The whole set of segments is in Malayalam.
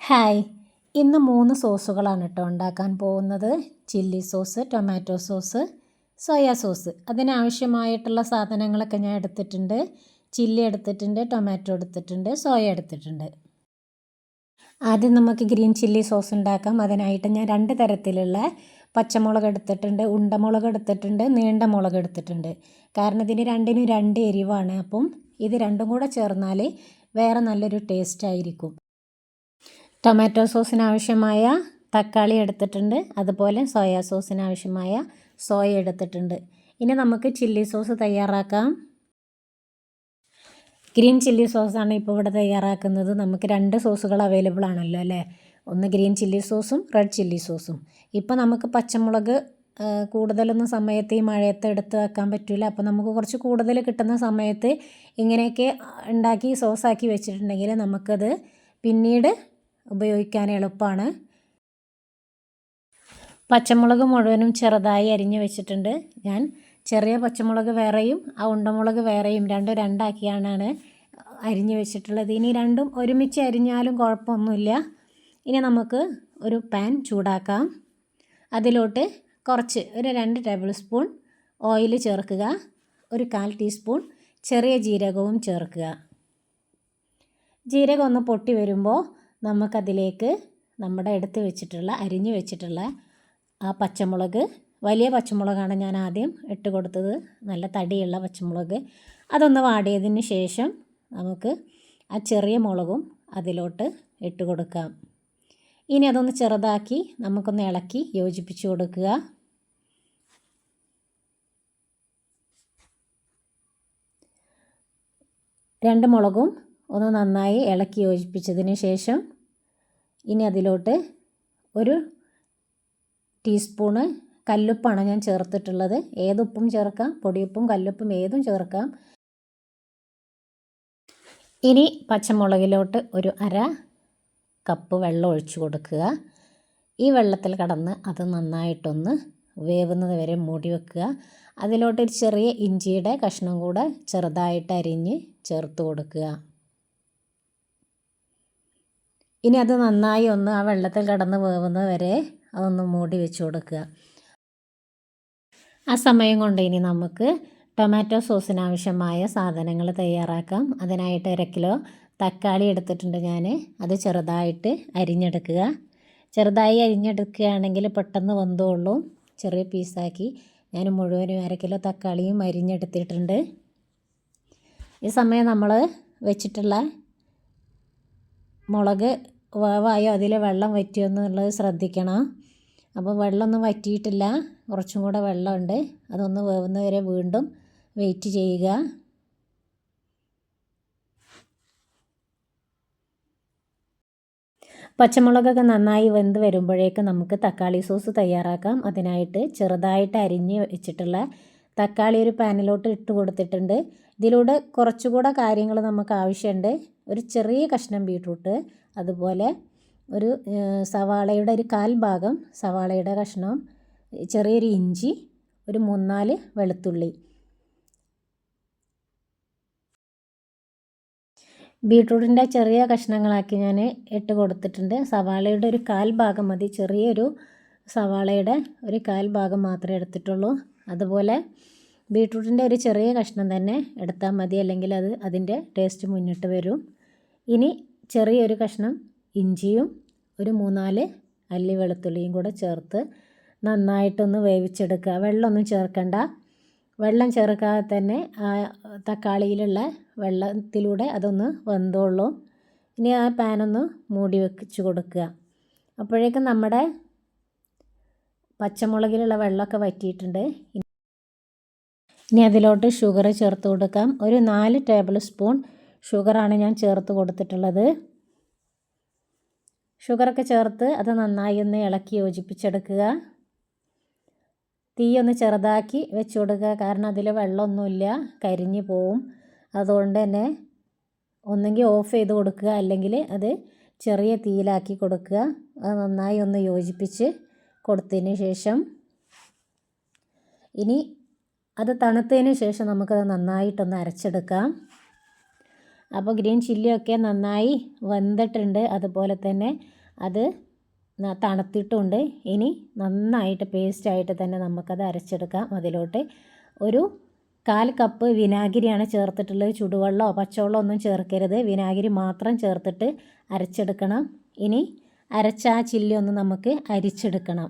ഹായ്. ഇന്ന് മൂന്ന് സോസുകളാണ് കേട്ടോ ഉണ്ടാക്കാൻ പോകുന്നത്. Chilli sauce tomato sauce soya sauce. അതിനാവശ്യമായിട്ടുള്ള സാധനങ്ങളൊക്കെ ഞാൻ എടുത്തിട്ടുണ്ട്. ചില്ലി എടുത്തിട്ടുണ്ട് ടൊമാറ്റോ എടുത്തിട്ടുണ്ട് സോയ എടുത്തിട്ടുണ്ട്. ആദ്യം നമുക്ക് ഗ്രീൻ ചില്ലി സോസ് ഉണ്ടാക്കാം. അതിനായിട്ട് ഞാൻ രണ്ട് തരത്തിലുള്ള പച്ചമുളക് എടുത്തിട്ടുണ്ട് ഉണ്ടമുളക് എടുത്തിട്ടുണ്ട് നീണ്ട മുളക് എടുത്തിട്ടുണ്ട്. കാരണം ഇതിന് രണ്ടിനും രണ്ട് എരിവാണ്. അപ്പം ഇത് രണ്ടും കൂടെ ചേർന്നാൽ വേറെ നല്ലൊരു ടേസ്റ്റ് ആയിരിക്കും. ടൊമാറ്റോ സോസിന് ആവശ്യമായ തക്കാളി എടുത്തിട്ടുണ്ട്. അതുപോലെ സോയാ സോസിന് ആവശ്യമായ സോയ എടുത്തിട്ടുണ്ട്. ഇനി നമുക്ക് ചില്ലി സോസ് തയ്യാറാക്കാം. ഗ്രീൻ ചില്ലി സോസാണ് ഇപ്പോൾ ഇവിടെ തയ്യാറാക്കുന്നത്. നമുക്ക് രണ്ട് സോസുകൾ അവൈലബിൾ ആണല്ലോ അല്ലേ? ഒന്ന് ഗ്രീൻ ചില്ലി സോസും റെഡ് ചില്ലി സോസും. ഇപ്പോൾ നമുക്ക് പച്ചമുളക് കൂടുതലൊന്നും സമയത്ത് ഈ മഴയത്ത് എടുത്ത് വെക്കാൻ പറ്റില്ല അപ്പോൾ നമുക്ക് കുറച്ച് കൂടുതൽ കിട്ടുന്ന സമയത്ത് ഇങ്ങനെയൊക്കെ ഉണ്ടാക്കി സോസാക്കി വെച്ചിട്ടുണ്ടെങ്കിൽ നമുക്കത് പിന്നീട് ഉപയോഗിക്കാൻ എളുപ്പമാണ്. പച്ചമുളക് മുഴുവനും ചെറുതായി അരിഞ്ഞ് വെച്ചിട്ടുണ്ട്. ഞാൻ ചെറിയ പച്ചമുളക് വേറെയും ആ ഉണ്ടമുളക് വേറെയും രണ്ടും രണ്ടാക്കിയാണ് അരിഞ്ഞ് വെച്ചിട്ടുള്ളത്. ഇനി രണ്ടും ഒരുമിച്ച് അരിഞ്ഞാലും കുഴപ്പമൊന്നുമില്ല. ഇനി നമുക്ക് ഒരു പാൻ ചൂടാക്കാം. അതിലോട്ട് കുറച്ച് ഒരു രണ്ട് ടേബിൾ സ്പൂൺ ഓയിൽ ചേർക്കുക. ഒരു കാൽ ടീസ്പൂൺ ചെറിയ ജീരകവും ചേർക്കുക. ജീരകം ഒന്ന് പൊട്ടി വരുമ്പോൾ നമുക്കതിലേക്ക് നമ്മുടെ എടുത്ത് വെച്ചിട്ടുള്ള അരിഞ്ഞു വെച്ചിട്ടുള്ള ആ പച്ചമുളക് വലിയ പച്ചമുളകാണ് ഞാൻ ആദ്യം ഇട്ട് കൊടുത്തത്. നല്ല തടിയുള്ള പച്ചമുളക്. അതൊന്ന് വാടിയതിന് ശേഷം നമുക്ക് ആ ചെറിയ മുളകും അതിലോട്ട് ഇട്ട് കൊടുക്കാം. ഇനി അതൊന്ന് ചെറുതാക്കി നമുക്കൊന്ന് ഇളക്കി യോജിപ്പിച്ച് കൊടുക്കുക. രണ്ട് മുളകും ഒന്ന് നന്നായി ഇളക്കി യോജിപ്പിച്ചതിന് ശേഷം ഇനി അതിലോട്ട് ഒരു ടീസ്പൂണ് കല്ലുപ്പാണ് ഞാൻ ചേർത്തിട്ടുള്ളത്. ഏതുപ്പും ചേർക്കാം പൊടിയുപ്പും കല്ലുപ്പും ഏതും ചേർക്കാം. ഇനി പച്ചമുളകിലോട്ട് ഒരു അര കപ്പ് വെള്ളം ഒഴിച്ചു കൊടുക്കുക. ഈ വെള്ളത്തിൽ കടന്ന് അത് നന്നായിട്ടൊന്ന് വേവുന്നത് വരെ മൂടി വെക്കുക. അതിലോട്ട് ഒരു ചെറിയ ഇഞ്ചിയുടെ കഷ്ണം കൂടെ ചെറുതായിട്ട് അരിഞ്ഞ് ചേർത്ത് കൊടുക്കുക. ഇനി അത് നന്നായി ഒന്ന് ആ വെള്ളത്തിൽ കടന്ന് വേവുന്നത് വരെ അതൊന്ന് മൂടി വെച്ച് കൊടുക്കുക. ആ സമയം കൊണ്ട് ഇനി നമുക്ക് ടൊമാറ്റോ സോസിന് ആവശ്യമായ സാധനങ്ങൾ തയ്യാറാക്കാം. അതിനായിട്ട് അര കിലോ തക്കാളി എടുത്തിട്ടുണ്ട് ഞാൻ. അത് ചെറുതായിട്ട് അരിഞ്ഞെടുക്കുക. ചെറുതായി അരിഞ്ഞെടുക്കുകയാണെങ്കിൽ പെട്ടെന്ന് വന്നോളൂ ചെറിയ പീസാക്കി. ഞാൻ മുഴുവനും അര കിലോ തക്കാളിയും അരിഞ്ഞെടുത്തിട്ടുണ്ട്. ഈ സമയം നമ്മൾ വെച്ചിട്ടുള്ള മുളക് വേവായോ അതിൽ വെള്ളം വറ്റിയോ എന്നുള്ളത് ശ്രദ്ധിക്കണം. അപ്പോൾ വെള്ളമൊന്നും വറ്റിയിട്ടില്ല. കുറച്ചും കൂടെ വെള്ളമുണ്ട്. അതൊന്ന് വേവുന്ന വരെ വീണ്ടും വെയിറ്റ് ചെയ്യുക. പച്ചമുളകൊക്കെ നന്നായി വെന്ത് വരുമ്പോഴേക്ക് നമുക്ക് തക്കാളി സോസ് തയ്യാറാക്കാം. അതിനായിട്ട് ചെറുതായിട്ട് അരിഞ്ഞ് വെച്ചിട്ടുള്ള തക്കാളി ഒരു പാനിലോട്ട് ഇട്ട് കൊടുത്തിട്ടുണ്ട്. ഇതിലൂടെ കുറച്ചുകൂടെ കാര്യങ്ങൾ നമുക്ക് ആവശ്യമുണ്ട്. ഒരു ചെറിയ കഷ്ണം ബീട്രൂട്ട് അതുപോലെ ഒരു സവാളയുടെ ഒരു കാൽ ഭാഗം സവാളയുടെ കഷ്ണം ചെറിയൊരു ഇഞ്ചി ഒരു മൂന്നാൽ വെളുത്തുള്ളി. ബീട്രൂട്ടിന്റെ ചെറിയ കഷ്ണങ്ങളാക്കി ഞാൻ ഇട്ട് കൊടുത്തിട്ടുണ്ട്. സവാളയുടെ ഒരു കാൽ ഭാഗം മതി. ചെറിയൊരു സവാളയുടെ ഒരു കാൽ ഭാഗം മാത്രമേ എടുത്തിട്ടുള്ളൂ. അതുപോലെ ബീട്രൂട്ടിന്റെ ഒരു ചെറിയ കഷ്ണം തന്നെ എടുത്താൽ മതി. അല്ലെങ്കിൽ അത് അതിന്റെ ടേസ്റ്റ് മുന്നിട്ട് വരും. ഇനി ചെറിയൊരു കഷ്ണം ഇഞ്ചിയും ഒരു മൂന്നാൽ അല്ലി വെളുത്തുള്ളിയും കൂടെ ചേർത്ത് നന്നായിട്ടൊന്ന് വേവിച്ചെടുക്കുക. വെള്ളമൊന്നും ചേർക്കണ്ട. വെള്ളം ചേർക്കാതെ തന്നെ ആ തക്കാളിയിലുള്ള വെള്ളത്തിലൂടെ അതൊന്ന് വെന്തോളൂ. ഇനി ആ പാനൊന്ന് മൂടി വെച്ച് കൊടുക്കുക. അപ്പോഴേക്കും നമ്മുടെ പച്ചമുളകിലുള്ള വെള്ളമൊക്കെ വറ്റിയിട്ടുണ്ട്. ഇനി അതിലോട്ട് ഷുഗർ ചേർത്ത് കൊടുക്കാം. ഒരു നാല് ടേബിൾ സ്പൂൺ ഷുഗറാണ് ഞാൻ ചേർത്ത് കൊടുത്തിട്ടുള്ളത്. ഷുഗറൊക്കെ ചേർത്ത് അത് നന്നായി ഒന്ന് ഇളക്കി യോജിപ്പിച്ചെടുക്കുക. തീ ഒന്ന് ചെറുതാക്കി വെച്ച് കൊടുക്കുക കാരണം അതിൽ വെള്ളമൊന്നുമില്ല കരിഞ്ഞു പോവും. അതുകൊണ്ട് തന്നെ ഒന്നെങ്കിൽ ഓഫ് ചെയ്ത് കൊടുക്കുക അല്ലെങ്കിൽ അത് ചെറിയ തീയിലാക്കി കൊടുക്കുക. അത് നന്നായി ഒന്ന് യോജിപ്പിച്ച് കൊടുത്തതിന് ശേഷം ഇനി അത് തണുത്തതിന് ശേഷം നമുക്കത് നന്നായിട്ടൊന്ന് അരച്ചെടുക്കാം. അപ്പോൾ ഗ്രീൻ ചില്ലിയൊക്കെ നന്നായി വെന്തിട്ടുണ്ട്. അതുപോലെ തന്നെ അത് തണുത്തിട്ടുണ്ട്. ഇനി നന്നായിട്ട് പേസ്റ്റായിട്ട് തന്നെ നമുക്കത് അരച്ചെടുക്കാം അതിലോട്ട്. ഒരു കാൽ കപ്പ് വിനാഗിരിയാണ് ചേർത്തിട്ടുള്ളത്. ചുടുവെള്ളമോ പച്ചവെള്ളമോ ഒന്നും ചേർക്കരുത്. വിനാഗിരി മാത്രം ചേർത്തിട്ട് അരച്ചെടുക്കണം. ഇനി അരച്ച ആ ചില്ലി ഒന്ന് നമുക്ക് അരിച്ചെടുക്കണം.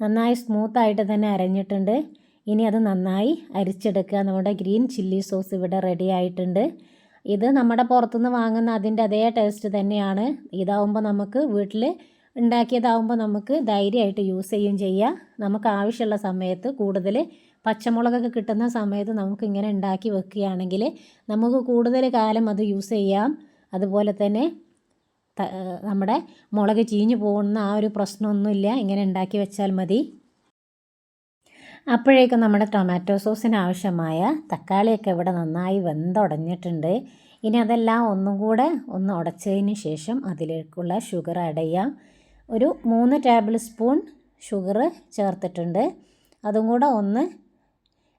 നന്നായി സ്മൂത്തായിട്ട് തന്നെ അരഞ്ഞിട്ടുണ്ട്. ഇനി അത് നന്നായി അരിച്ചെടുക്കുക നമ്മുടെ ഗ്രീൻ ചില്ലി സോസ് ഇവിടെ റെഡി ആയിട്ടുണ്ട്. ഇത് നമ്മുടെ പുറത്തുനിന്ന് വാങ്ങുന്ന അതിന്റെ അതേ ടേസ്റ്റ് തന്നെയാണ്. ഇതാവുമ്പോൾ നമുക്ക് വീട്ടിൽ ഉണ്ടാക്കിയതാവുമ്പോൾ നമുക്ക് ധൈര്യമായിട്ട് യൂസ് ചെയ്യുകയും ചെയ്യാം. നമുക്ക് ആവശ്യമുള്ള സമയത്ത് കൂടുതൽ പച്ചമുളകൊക്കെ കിട്ടുന്ന സമയത്ത് നമുക്ക് ഇങ്ങനെ ഉണ്ടാക്കി വെക്കുകയാണെങ്കിൽ നമുക്ക് കൂടുതൽ കാലം അത് യൂസ് ചെയ്യാം. അതുപോലെ തന്നെ നമ്മുടെ മുളക് ചീഞ്ഞു പോകുന്ന ആ ഒരു പ്രശ്നമൊന്നുമില്ല. ഇങ്ങനെ ഉണ്ടാക്കി വെച്ചാൽ മതി. അപ്പോഴേക്കും നമ്മുടെ ടൊമാറ്റോ സോസിന് ആവശ്യമായ തക്കാളിയൊക്കെ ഇവിടെ നന്നായി വെന്തുടഞ്ഞിട്ടുണ്ട്. ഇനി അതെല്ലാം ഒന്നും കൂടെ ഒന്ന് ഉടച്ചതിന് ശേഷം അതിലേക്കുള്ള ഷുഗർ ആഡ് ചെയ്യാം. ഒരു മൂന്ന് ടേബിൾ സ്പൂൺ ഷുഗർ ചേർത്തിട്ടുണ്ട്. അതും കൂടെ ഒന്ന്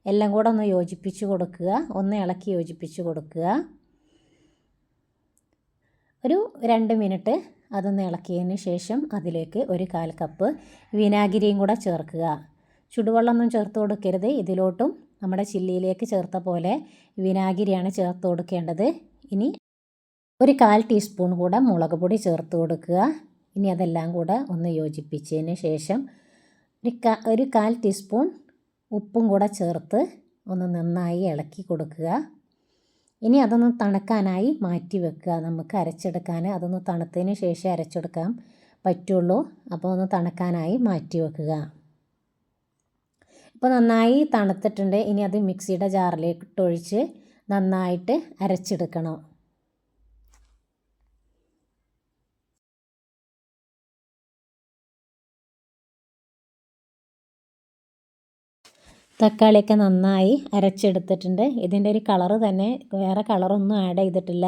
എല്ലാം കൂടെ ഒന്ന് യോജിപ്പിച്ച് കൊടുക്കുക. ഒന്ന് ഇളക്കി യോജിപ്പിച്ച് കൊടുക്കുക. ഒരു രണ്ട് മിനിറ്റ് അതൊന്ന് ഇളക്കിയതിന് ശേഷം അതിലേക്ക് ഒരു കാൽ കപ്പ് വിനാഗിരിയും കൂടെ ചേർക്കുക. ചുടുവെള്ളമൊന്നും ചേർത്ത് കൊടുക്കരുത്. ഇതിലോട്ടും നമ്മുടെ ചില്ലിയിലേക്ക് ചേർത്ത പോലെ വിനാഗിരിയാണ് ചേർത്ത് കൊടുക്കേണ്ടത്. ഇനി ഒരു കാൽ ടീസ്പൂൺ കൂടെ മുളക് പൊടി ചേർത്ത് കൊടുക്കുക. ഇനി അതെല്ലാം കൂടെ ഒന്ന് യോജിപ്പിച്ചതിന് ശേഷം ഒരു കാ ഒരു കാൽ ടീസ്പൂൺ ഉപ്പും കൂടെ ചേർത്ത് ഒന്ന് നന്നായി ഇളക്കി കൊടുക്കുക. ഇനി അതൊന്ന് തണുക്കാനായി മാറ്റി വെക്കുക. നമുക്ക് അരച്ചെടുക്കാൻ അതൊന്ന് തണുത്തതിന് ശേഷം അരച്ചെടുക്കാൻ പറ്റുള്ളൂ. അപ്പോൾ ഒന്ന് തണുക്കാനായി മാറ്റി വെക്കുക. ഇപ്പോൾ നന്നായി തണുത്തിട്ടുണ്ട്. ഇനി അത് മിക്സിയുടെ ജാറിലേക്ക് ഇട്ടൊഴിച്ച് നന്നായിട്ട് അരച്ചെടുക്കണം. തക്കാളിയൊക്കെ നന്നായി അരച്ചെടുത്തിട്ടുണ്ട്. ഇതിന്റെ ഒരു കളറ് തന്നെ വേറെ കളറൊന്നും ആഡ് ചെയ്തിട്ടില്ല.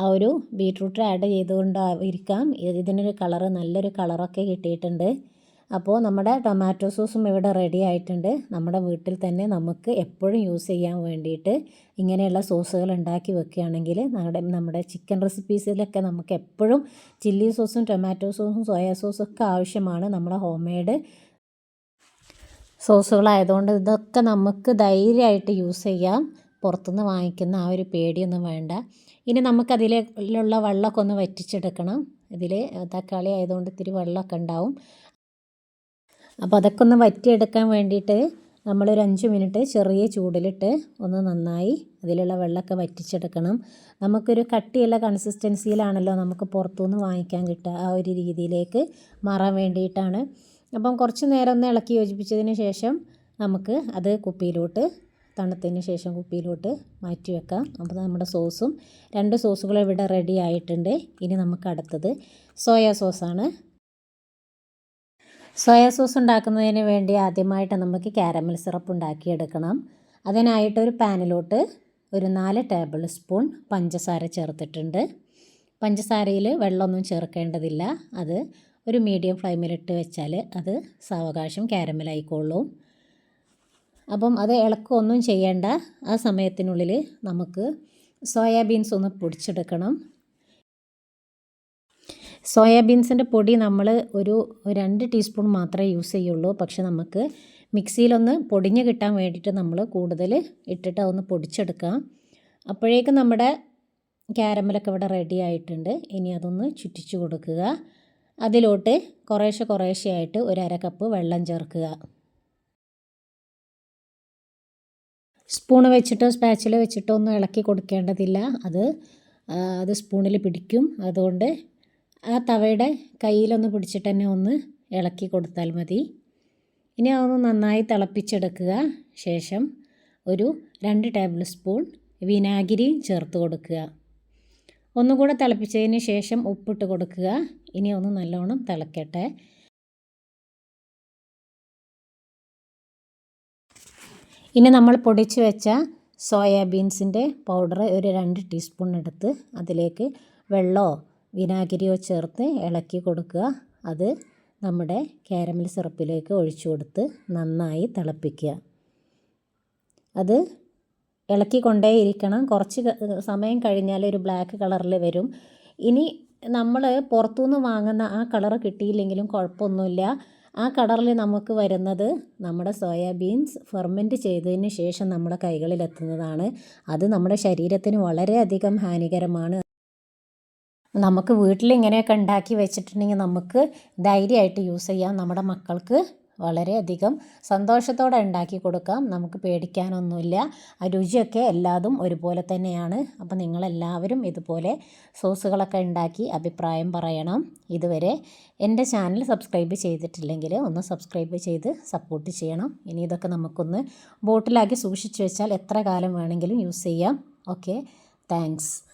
ആ ഒരു ബീട്രൂട്ട് ആഡ് ചെയ്തുകൊണ്ടായിരിക്കാം. ഇതിനൊരു കളറ് നല്ലൊരു കളറൊക്കെ കിട്ടിയിട്ടുണ്ട്. അപ്പോൾ നമ്മുടെ ടൊമാറ്റോ സോസും ഇവിടെ റെഡി ആയിട്ടുണ്ട്. നമ്മുടെ വീട്ടിൽ തന്നെ നമുക്ക് എപ്പോഴും യൂസ് ചെയ്യാൻ വേണ്ടിയിട്ട് ഇങ്ങനെയുള്ള സോസുകൾ ഉണ്ടാക്കി വെക്കുകയാണെങ്കിൽ നമ്മുടെ നമ്മുടെ ചിക്കൻ റെസിപ്പീസിലൊക്കെ നമുക്ക് എപ്പോഴും ചില്ലി സോസും ടൊമാറ്റോ സോസും സോയാ സോസും ഒക്കെ ആവശ്യമാണ് നമ്മുടെ ഹോം മെയ്ഡ് സോസുകളായതുകൊണ്ട് ഇതൊക്കെ നമുക്ക് ധൈര്യമായിട്ട് യൂസ് ചെയ്യാം. പുറത്തുനിന്ന് വാങ്ങിക്കുന്ന ആ ഒരു പേടിയൊന്നും വേണ്ട. ഇനി നമുക്കതിലുള്ള വെള്ളമൊക്കെ ഒന്ന് വറ്റിച്ചെടുക്കണം. ഇതിൽ തക്കാളി ആയതുകൊണ്ട് ഇത്തിരി വെള്ളമൊക്കെ ഉണ്ടാവും. അപ്പോൾ അതൊക്കെ ഒന്ന് വറ്റിയെടുക്കാൻ വേണ്ടിയിട്ട് നമ്മളൊരു അഞ്ച് മിനിറ്റ് ചെറിയ ചൂടിലിട്ട് ഒന്ന് നന്നായി അതിലുള്ള വെള്ളമൊക്കെ വറ്റിച്ചെടുക്കണം. നമുക്കൊരു കട്ടിയുള്ള കൺസിസ്റ്റൻസിയിലാണല്ലോ നമുക്ക് പുറത്തുനിന്ന് വാങ്ങിക്കാൻ കിട്ടുക ആ ഒരു രീതിയിലേക്ക് മാറാൻ വേണ്ടിയിട്ടാണ്. അപ്പം കുറച്ച് നേരം ഒന്ന് ഇളക്കി യോജിപ്പിച്ചതിന് ശേഷം നമുക്ക് അത് കുപ്പിയിലോട്ട് തണുത്തതിന് ശേഷം കുപ്പിയിലോട്ട് മാറ്റി വെക്കാം. അപ്പോൾ നമ്മുടെ സോസും രണ്ട് സോസുകളും ഇവിടെ റെഡി ആയിട്ടുണ്ട്. ഇനി നമുക്ക് അടുത്തത് സോയാ സോസാണ്. സോയാ സോസ് ഉണ്ടാക്കുന്നതിന് വേണ്ടി ആദ്യമായിട്ട് നമുക്ക് കാരമൽ സിറപ്പ് ഉണ്ടാക്കിയെടുക്കണം. അതിനായിട്ട് ഒരു പാനിലോട്ട് ഒരു നാല് ടേബിൾ സ്പൂൺ പഞ്ചസാര ചേർത്തിട്ടുണ്ട്. പഞ്ചസാരയിൽ വെള്ളമൊന്നും ചേർക്കേണ്ടതില്ല. അത് ഒരു മീഡിയം ഫ്ലെയിമിലിട്ട് വെച്ചാൽ അത് സാവകാശം ക്യാരമലായിക്കോളും അപ്പം അത് ഇളക്കമൊന്നും ചെയ്യേണ്ട ആ സമയത്തിനുള്ളിൽ നമുക്ക് സോയാബീൻസ് ഒന്ന് പൊടിച്ചെടുക്കണം. സോയാബീൻസിന്റെ പൊടി നമ്മൾ ഒരു രണ്ട് ടീസ്പൂൺ മാത്രമേ യൂസ് ചെയ്യുള്ളൂ. പക്ഷെ നമുക്ക് മിക്സിയിലൊന്ന് പൊടിഞ്ഞ് കിട്ടാൻ വേണ്ടിയിട്ട് നമ്മൾ കൂടുതൽ ഇട്ടിട്ട് അതൊന്ന് പൊടിച്ചെടുക്കാം. അപ്പോഴേക്കും നമ്മുടെ ക്യാരമലൊക്കെ ഇവിടെ റെഡി ആയിട്ടുണ്ട്. ഇനി അതൊന്ന് ചുറ്റിച്ചു കൊടുക്കുക. അതിലോട്ട് കുറേശ്ശെ കുറേശ്ശെ ആയിട്ട് ഒരു അര കപ്പ് വെള്ളം ചേർക്കുക. സ്പൂണ് വെച്ചിട്ടോ സ്പാച്ചിൽ വെച്ചിട്ടോ ഒന്നും ഇളക്കി കൊടുക്കേണ്ടതില്ല. അത് അത് സ്പൂണിൽ പിടിക്കും. അതുകൊണ്ട് ആ തവയുടെ കയ്യിലൊന്ന് പിടിച്ചിട്ട് തന്നെ ഒന്ന് ഇളക്കി കൊടുത്താൽ മതി. ഇനി അതൊന്ന് നന്നായി തിളപ്പിച്ചെടുക്കുക. ശേഷം ഒരു രണ്ട് ടേബിൾ സ്പൂൺ വിനാഗിരിയും ചേർത്ത് കൊടുക്കുക. ഒന്നുകൂടെ തിളപ്പിച്ചതിന് ശേഷം ഉപ്പിട്ട് കൊടുക്കുക. ഇനി ഒന്ന് നല്ലോണം തിളക്കട്ടെ. ഇനി നമ്മൾ പൊടിച്ച് വെച്ച സോയാബീൻസിന്റെ പൗഡർ ഒരു രണ്ട് ടീസ്പൂൺ എടുത്ത് അതിലേക്ക് വെള്ളമോ വിനാഗിരിയോ ചേർത്ത് ഇളക്കി കൊടുക്കുക. അത് നമ്മുടെ കാരമൽ സിറപ്പിലേക്ക് ഒഴിച്ചു കൊടുത്ത് നന്നായി തിളപ്പിക്കുക. അത് ഇളക്കി കൊണ്ടേയിരിക്കണം. കുറച്ച് സമയം കഴിഞ്ഞാൽ ഒരു ബ്ലാക്ക് കളറിൽ വരും. ഇനി നമ്മൾ പുറത്തുനിന്ന് വാങ്ങുന്ന ആ കളർ കിട്ടിയില്ലെങ്കിലും കുഴപ്പമൊന്നുമില്ല. ആ കളറിൽ നമുക്ക് വരുന്നത് നമ്മുടെ സോയാബീൻസ് ഫെർമെന്റ് ചെയ്തതിന് ശേഷം നമ്മുടെ കൈകളിലെത്തുന്നതാണ്. അത് നമ്മുടെ ശരീരത്തിന് വളരെയധികം ഹാനികരമാണ്. നമുക്ക് വീട്ടിൽ ഇങ്ങനെയൊക്കെ ഉണ്ടാക്കി വെച്ചിട്ടുണ്ടെങ്കിൽ നമുക്ക് ധൈര്യമായിട്ട് യൂസ് ചെയ്യാം. നമ്മുടെ മക്കൾക്ക് വളരെയധികം സന്തോഷത്തോടെ ഉണ്ടാക്കി കൊടുക്കാം. നമുക്ക് പേടിക്കാനൊന്നുമില്ല. രുചിയൊക്കെ എല്ലാതും ഒരുപോലെ തന്നെയാണ്. അപ്പോൾ നിങ്ങളെല്ലാവരും ഇതുപോലെ സോസുകളൊക്കെ ഉണ്ടാക്കി അഭിപ്രായം പറയണം. ഇതുവരെ എന്റെ ചാനൽ സബ്സ്ക്രൈബ് ചെയ്തിട്ടില്ലെങ്കിൽ ഒന്ന് സബ്സ്ക്രൈബ് ചെയ്ത് സപ്പോർട്ട് ചെയ്യണം. ഇനി ഇതൊക്കെ നമുക്കൊന്ന് ബോട്ടിലാക്കി സൂക്ഷിച്ചു വെച്ചാൽ എത്ര കാലം വേണമെങ്കിലും യൂസ് ചെയ്യാം. Okay thanks